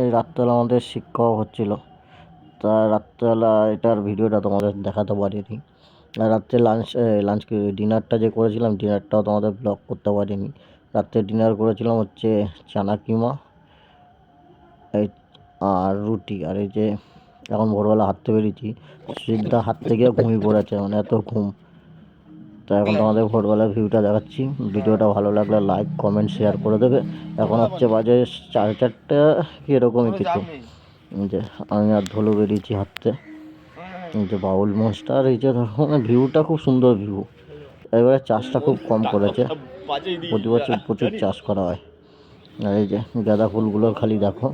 এই রাত্রেবেলা আমাদের শিক্ষক হচ্ছিল। তা রাত্রেবেলা এটার ভিডিওটা তোমাদের দেখাতে পারিনি। রাত্রে লাঞ্চ লাঞ্চ ডিনারটা যে করেছিলাম ডিনারটাও তোমাদের ব্লগ করতে পারিনি। রাত্রে ডিনার করেছিলাম হচ্ছে চানা কিমা এই, আর রুটি। আর এই যে এখন ভোরবেলা হাঁটতে বেরিয়েছি, সিদ্ধা হাত থেকে ঘুমিয়ে পড়েছে মানে এত ঘুম। তো এখন তোমাদের ভোরবেলার ভিউটা দেখাচ্ছি। ভিডিওটা ভালো লাগলে লাইক কমেন্ট শেয়ার করে দেবে। এখন হচ্ছে বাজে চার চারটে কি এরকমই কিছু? যে আমি আর ধুলো বেরিয়েছি হাঁটতে। যে বাউল মঞ্চটা আর এই যে দেখো ভিউটা খুব সুন্দর ভিউ। এবারে চাষটা খুব কম করেছে। প্রতি বছর প্রচুর চাষ করা হয়। আর এই যে গাঁদা ফুলগুলো খালি দেখো।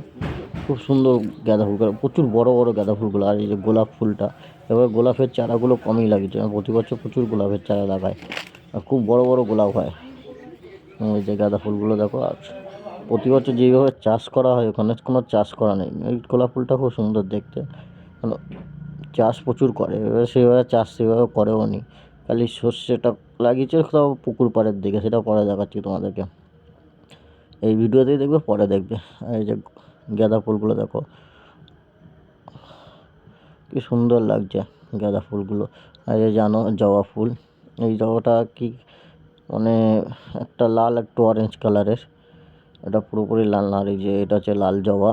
খুব সুন্দর গাঁদা ফুল প্রচুর বড় বড় গাঁদা ফুলগুলো। আর এই যে গোলাপ ফুলটা এবার গোলাপের চারাগুলো কমই লাগিয়েছে প্রতি বছর প্রচুর গোলাপের চারা লাগায়, আর খুব বড় বড় গোলাপ হয়। এই যে গাঁদা ফুলগুলো দেখো, আর প্রতি বছর যেভাবে চাষ করা হয় ওখানে, কোনো চাষ করা নেই। এই গোলাপ ফুলটা খুব সুন্দর দেখতে। মানে চাষ প্রচুর করে, এবার সেভাবে চাষ সেভাবে করেও নি। খালি সর্ষেটা লাগিয়েছে কোথাও পুকুর পাড়ের দিকে সেটা পরে দেখাচ্ছি তোমাদেরকে। এই ভিডিওতেই দেখবে, পরে দেখবে। এই যে গাঁদা ফুলগুলো দেখো কি সুন্দর লাগছে গাঁদা ফুলগুলো। আর এই জানো, জবা ফুল। এই জবাটা কি মানে একটা লাল একটু অরেঞ্জ কালারের এটা পুরোপুরি লাল না এই যে এটা হচ্ছে লাল জবা।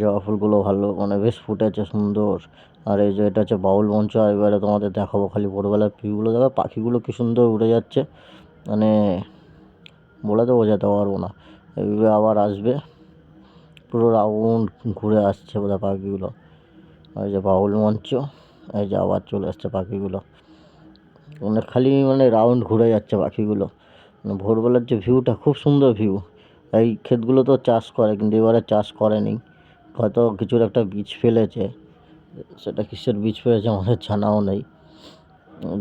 জবা ফুলগুলো ভালো মানে বেশ ফুটেছে সুন্দর। আর এই যে এটা হচ্ছে বাউল মঞ্চ, আর এবারে তোমাদের দেখাবো খালি ভোরবেলার ভিউগুলো দেখো, পাখিগুলো কি সুন্দর উড়ে যাচ্ছে। মানে বলে তো বোঝাতে পারব না। এইভাবে আবার আসবে। পুরো রাউন্ড ঘুরে আসছে বোধহয় পাখিগুলো। এই যে বাউল মঞ্চ, এই যে আবার চলে আসছে পাখিগুলো মানে খালি মানে রাউন্ড ঘুরে যাচ্ছে পাখিগুলো মানে ভোরবেলার যে ভিউটা খুব সুন্দর ভিউ এই ক্ষেতগুলো তো চাষ করে, কিন্তু এবারে চাষ করেনি। হয়তো কিছুর একটা বীজ ফেলেছে। সেটা কিসের বীজ ফেলেছে আমাদের জানাও নেই।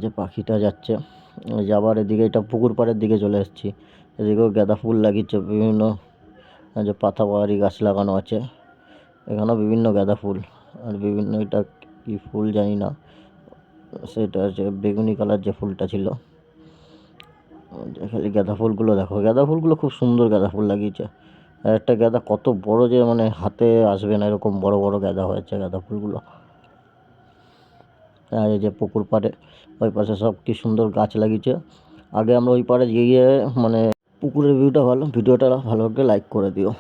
যে পাখিটা যাচ্ছে। যে আবার এদিকে এটা পুকুর পাড়ের দিকে চলে এসেছি। এদিকেও গাঁদা ফুল লাগিয়েছে, বিভিন্ন যে পাতাবাহারি গাছ লাগানো আছে। এখানেও বিভিন্ন গাঁদা ফুল। আর বিভিন্ন এটা কী ফুল জানি না। সেটা হচ্ছে বেগুনি কালার যে ফুলটা ছিল। খালি গাঁদা ফুলগুলো দেখো। গাঁদা ফুলগুলো খুব সুন্দর গাঁদা ফুল লাগিয়েছে। আর একটা গাঁদা কত বড় যে মানে হাতে আসবে না এরকম বড় বড় গাঁদা হয়েছে গাঁদা ফুলগুলো। আর এই যে পুকুর পাড়ে, ওই পাশে সব কি সুন্দর গাছ লাগিয়েছে। আগে আমরা ওই পাড়ে গিয়ে মানে পুকুরের ভিউটা ভালো। ভিডিওটা ভালো লাগলে লাইক করে দিও।